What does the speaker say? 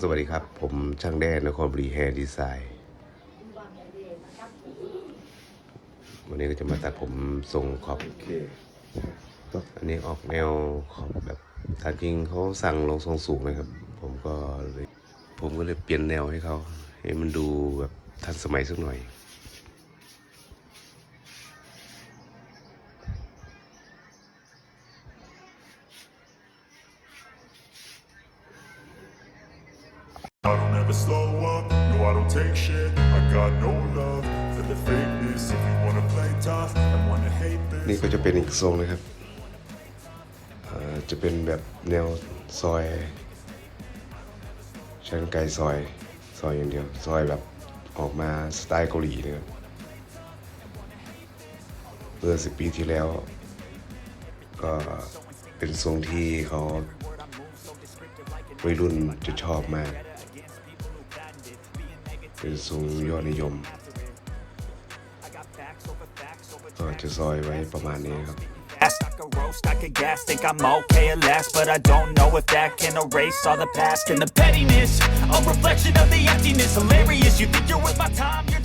สวัสดีครับ ผมช่างแด้นครบุรีแฮร์ดีไซน์วันนี้ก็จะมาตัดผมทรงขอบโอเคอันนี้ออกแนวขอบแบบตามจริงเขาสั่งลงทรงสูงนะครับ ผมก็เลยผมก็เลยเปลี่ยนแนวให้เขาให้มันดูแบบทันสมัยสักหน่อย never slow up, no I don't take shit I got no love for the fakeness If you wanna play tough and wanna hate this นี่ก็จะเป็นอีกทรงนะครับอ่อจะเป็นแบบแนวซอยชั้นไกลซอย ซอยอย่างเดียว ซอยแบบออกมาสไตล์เกาหลีนะครับเมื่อสิบปีที่แล้ว ก็เป็นทรงที่เขาวัยรุ่นจะชอบมาก เป็นทรงยอดนิยม ก็จะซอยไว้ประมาณนี้ครับ Fast, I could roast, I could gas, think I'm okay at last But I don't know if that can erase all the past And the pettiness, a reflection of the emptiness Hilarious, you think you're worth my time, you're